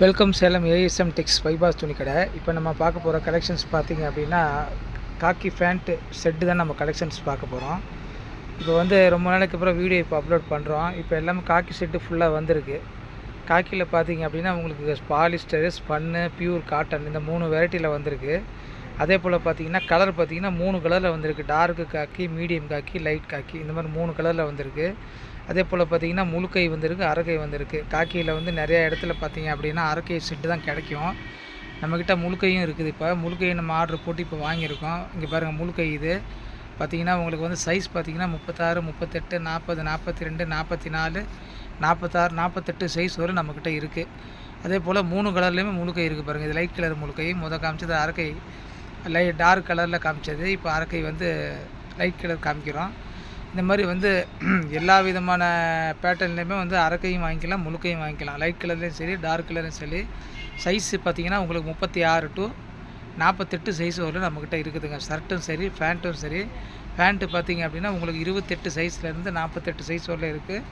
Welcome Salem ASM tex bypass துணி கடை. இப்போ நம்ம பார்க்க போகிற கலெக்ஷன்ஸ் பார்த்தீங்க அப்படின்னா காக்கி ஃபேண்ட்டு செட்டு தான் நம்ம கலெக்ஷன்ஸ் பார்க்க போகிறோம். இப்போ வந்து ரொம்ப நாளைக்கு அப்புறம் வீடியோ இப்போ அப்லோட் பண்ணுறோம் இப்போ எல்லாமே காக்கி செட்டு ஃபுல்லாக வந்திருக்கு. காக்கியில் பார்த்தீங்க அப்படின்னா உங்களுக்கு பாலிஸ்டரு ஸ்பன்னு பியூர் காட்டன் இந்த மூணு வெரைட்டியில் வந்திருக்கு. அதே போல் பார்த்தீங்கன்னா கலர் பார்த்திங்கன்னா மூணு கலரில் வந்திருக்கு. Dark khaki medium khaki light khaki இந்த மாதிரி மூணு கலரில் வந்திருக்கு. அதே போல் பார்த்தீங்கன்னா முழுக்கை வந்திருக்கு அரைக்கை வந்திருக்கு. காக்கியில் வந்து நிறையா இடத்துல பார்த்தீங்க அப்படின்னா அரைக்கை செட்டு தான் கிடைக்கும். நம்மக்கிட்ட முழுக்கையும் இருக்குது இப்போ. முழுக்கையும் நம்ம ஆர்டர் போட்டு இப்போ வாங்கியிருக்கோம். இங்கே பாருங்கள் முழுக்கை இது. பார்த்திங்கன்னா உங்களுக்கு வந்து சைஸ் பார்த்தீங்கன்னா முப்பத்தாறு முப்பத்தெட்டு நாற்பது நாற்பத்தி ரெண்டு நாற்பத்தி நாலு நாற்பத்தாறு நாற்பத்தெட்டு சைஸ் வரை நம்மக்கிட்ட இருக்குது அதே போல் மூணு கலர்லேயுமே முழுக்கை இருக்குது பாருங்கள் இது லைட் கலர் முழுக்கை முத காமிச்சது அரைக்கை லை டார்க் கலரில் காமிச்சது. இப்போ அரைக்கை வந்து லைட் கலர் காமிக்கிறோம். இந்த மாதிரி வந்து எல்லா விதமான பேட்டர்ன்லேயுமே வந்து அரைக்கையும் வாங்கிக்கலாம் முழுக்கையும் வாங்கிக்கலாம். லைட் கலர்லேயும் சரி டார்க் கலர்லையும் சரி. சைஸு பார்த்தீங்கன்னா உங்களுக்கு முப்பத்தி ஆறு டு நாற்பத்தெட்டு சைஸ் வரலும் நம்மக்கிட்ட இருக்குதுங்க. ஷர்ட்டும் சரி பேண்ட்டும் சரி. பேண்ட்டு பார்த்தீங்க அப்படின்னா உங்களுக்கு இருபத்தெட்டு சைஸ்லேருந்து நாற்பத்தெட்டு சைஸ் வரல இருக்குது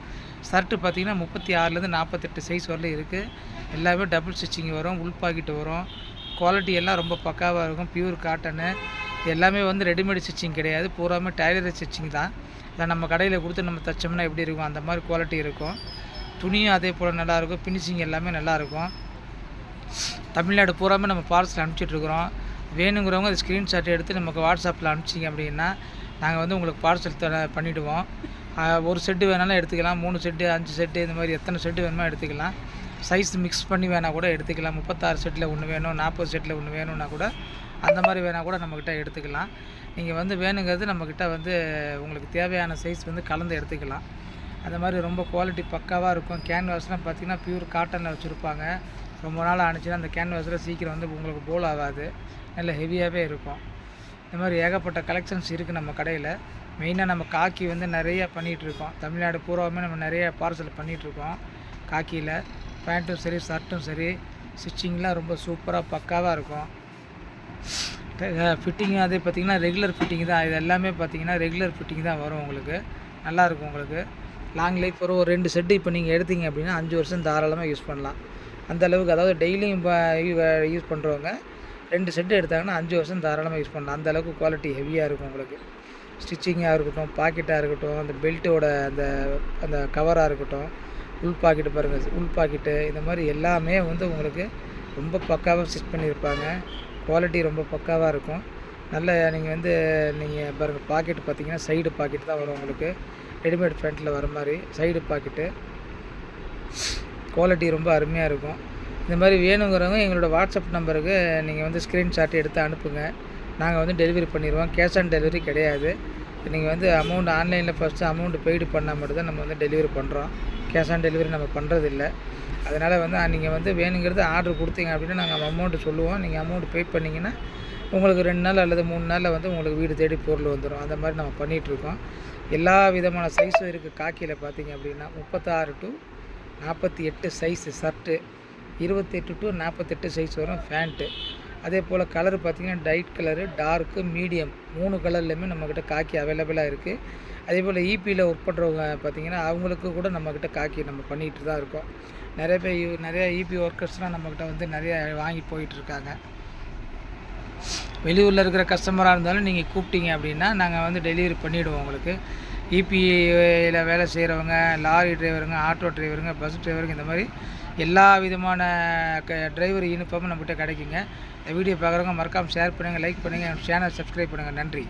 ஷர்ட்டு பார்த்தீங்கன்னா முப்பத்தி ஆறுலேருந்து நாற்பத்தெட்டு சைஸ் வரல இருக்குது எல்லாமே டபுள் ஸ்டிச்சிங் வரும் உள் பாக்கெட்டு வரும். குவாலிட்டி எல்லாம் ரொம்ப பக்காவாக இருக்கும். பியூர் காட்டனு எல்லாமே வந்து ரெடிமேட் ஸ்டிச்சிங் கிடையாது. பூராமே டைலர் ஸ்டிச்சிங் தான். இதை நம்ம கடையில் கொடுத்து நம்ம தைச்சோம்னா எப்படி இருக்கும்? அந்த மாதிரி குவாலிட்டி இருக்கும். துணியும் அதே போல் நல்லாயிருக்கும் ஃபினிஷிங் எல்லாமே நல்லாயிருக்கும் தமிழ்நாடு பூராமே நம்ம பார்சல் அனுப்பிச்சிட்ருக்குறோம் வேணுங்கிறவங்க அந்த ஸ்க்ரீன்ஷாட் எடுத்து நமக்கு வாட்ஸ்அப்பில் அனுப்பிச்சிங்க அப்படின்னா நாங்கள் வந்து உங்களுக்கு பார்சல் த பண்ணிவிடுவோம் ஒரு செட்டு வேணாலும் எடுத்துக்கலாம். மூணு செட்டு அஞ்சு செட்டு இந்த மாதிரி எத்தனை செட்டு வேணுமோ எடுத்துக்கலாம். சைஸ் மிக்ஸ் பண்ணி வேணால் கூட எடுத்துக்கலாம். முப்பத்தாறு செட்டில் ஒன்று வேணும் நாற்பது செட்டில் ஒன்று வேணும்னா கூட அந்த மாதிரி வேணால் கூட நம்மக்கிட்ட எடுத்துக்கலாம். நீங்கள் வந்து வேணுங்கிறது நம்மக்கிட்ட வந்து உங்களுக்கு தேவையான சைஸ் வந்து கலந்து எடுத்துக்கலாம். அந்த மாதிரி ரொம்ப குவாலிட்டி பக்காவாக இருக்கும். கேன்வாஸ்லாம் பார்த்திங்கன்னா பியூர் காட்டனில் வச்சுருப்பாங்க. ரொம்ப நாள் ஆணுச்சுன்னா அந்த கேன்வாஸில் சீக்கிரம் வந்து உங்களுக்கு போல் ஆகாது. நல்ல ஹெவியாகவே இருக்கும். இந்த மாதிரி ஏகப்பட்ட கலெக்ஷன்ஸ் இருக்குது நம்ம கடையில். மெயினாக நம்ம காக்கி வந்து நிறைய பண்ணிகிட்ருக்கோம் தமிழ்நாடு பூராவுமே நம்ம நிறைய பார்சல் பண்ணிகிட்ருக்கோம் காக்கியில். பேண்ட்டும் சரி ஷர்ட்டும் சரி. ஸ்டிச்சிங்லாம் ரொம்ப சூப்பராக பக்காவாக இருக்கும். ஃபிட்டிங்கும் அதே பார்த்திங்கன்னா ரெகுலர் ஃபிட்டிங் தான். இது எல்லாமே பார்த்திங்கன்னா ரெகுலர் ஃபிட்டிங் தான் வரும் உங்களுக்கு. நல்லாயிருக்கும் உங்களுக்கு. லாங் லைஃப் வரும் ஒரு ரெண்டு செட்டு இப்போ நீங்கள் எடுத்தீங்க அப்படின்னா அஞ்சு வருஷம் தாராளமாக யூஸ் பண்ணலாம். அந்த அளவுக்கு அதாவது டெய்லியும் யூஸ் பண்ணுறவங்க ரெண்டு செட்டு எடுத்தாங்கன்னா அஞ்சு வருஷம் தாராளமாக யூஸ் பண்ணலாம். அந்த அளவுக்கு குவாலிட்டி ஹெவியாக இருக்கும் உங்களுக்கு. ஸ்டிச்சிங்காக இருக்கட்டும் பாக்கெட்டாக இருக்கட்டும் அந்த பெல்ட்டோட அந்த அந்த கவராக இருக்கட்டும் உள் பாக்கெட்டு பாருங்கள் உள் பாக்கெட்டு இந்த மாதிரி எல்லாமே வந்து உங்களுக்கு ரொம்ப பக்காவாக ஸ்டிச் பண்ணியிருப்பாங்க. குவாலிட்டி ரொம்ப பக்காவாக இருக்கும். நல்ல நீங்கள் வந்து நீங்கள் பாருங்கள் பாக்கெட்டு பார்த்தீங்கன்னா சைடு பாக்கெட் தான் வரும் உங்களுக்கு. ரெடிமேட் ஃப்ரண்ட்டில் வர மாதிரி சைடு பாக்கெட்டு குவாலிட்டி ரொம்ப அருமையாக இருக்கும். இந்த மாதிரி வேணுங்கிறவங்க எங்களோட வாட்ஸ்அப் நம்பருக்கு நீங்கள் வந்து ஸ்க்ரீன்ஷாட் எடுத்து அனுப்புங்க. நாங்கள் வந்து டெலிவரி பண்ணிடுவோம் கேஷ் ஆன் டெலிவரி கிடையாது. நீங்கள் வந்து அமௌண்ட் ஆன்லைனில் ஃபஸ்ட்டு அமௌண்ட் பெய்டு பண்ணால் மட்டும்தான் நம்ம வந்து டெலிவரி பண்ணுறோம் கேஷ் ஆன் டெலிவரி நம்ம பண்ணுறதில்ல அதனால் வந்து நீங்கள் வந்து வேணுங்கிறது ஆர்டர் கொடுத்தீங்க அப்படின்னா நாங்கள் அமௌண்ட்டு சொல்லுவோம். நீங்கள் அமௌண்ட் பே பண்ணிங்கன்னா உங்களுக்கு ரெண்டு நாள் அல்லது மூணு நாளில் வந்து உங்களுக்கு வீடு தேடி பொருள் வந்துடும் அந்த மாதிரி நம்ம பண்ணிகிட்ருக்கோம் எல்லா விதமான சைஸும் இருக்குது காக்கியில் பார்த்தீங்க அப்படின்னா முப்பத்தாறு டு நாற்பத்தி எட்டு சைஸு ஷர்ட்டு இருபத்தெட்டு டு நாற்பத்தெட்டு சைஸ் வரும். ஃபேண்ட்டு அதே போல் கலர் பார்த்திங்கன்னா டைட் கலரு டார்க்கு மீடியம் மூணு கலர்லேயுமே நம்மக்கிட்ட காக்கி அவைலபிளாக இருக்குது அதே போல் இபியில் ஒர்க் பண்ணுறவங்க பார்த்திங்கன்னா அவங்களுக்கு கூட நம்மக்கிட்ட காக்கி நம்ம பண்ணிகிட்டு தான் இருக்கோம். நிறைய பேர் நிறையா இபி ஒர்க்கர்ஸ்லாம் நம்மக்கிட்ட வந்து நிறைய வாங்கி போயிட்டுருக்காங்க வெளியூரில் இருக்கிற கஸ்டமராக இருந்தாலும் நீங்கள் கூப்பிட்டீங்க அப்படின்னா நாங்கள் வந்து டெலிவரி பண்ணிவிடுவோம் உங்களுக்கு. இபியில் வேலை செய்கிறவங்க லாரி டிரைவருங்க ஆட்டோ டிரைவருங்க பஸ் டிரைவருங்க இந்த மாதிரி எல்லா விதமான க டிரைவர் யூனிஃபார்மும் நம்மகிட்ட கிடைக்குங்க. இந்த வீடியோ பார்க்குறவங்க மறக்காமல் ஷேர் பண்ணுங்கள் லைக் பண்ணுங்கள் சேனல் சப்ஸ்கிரைப் பண்ணுங்கள் நன்றி.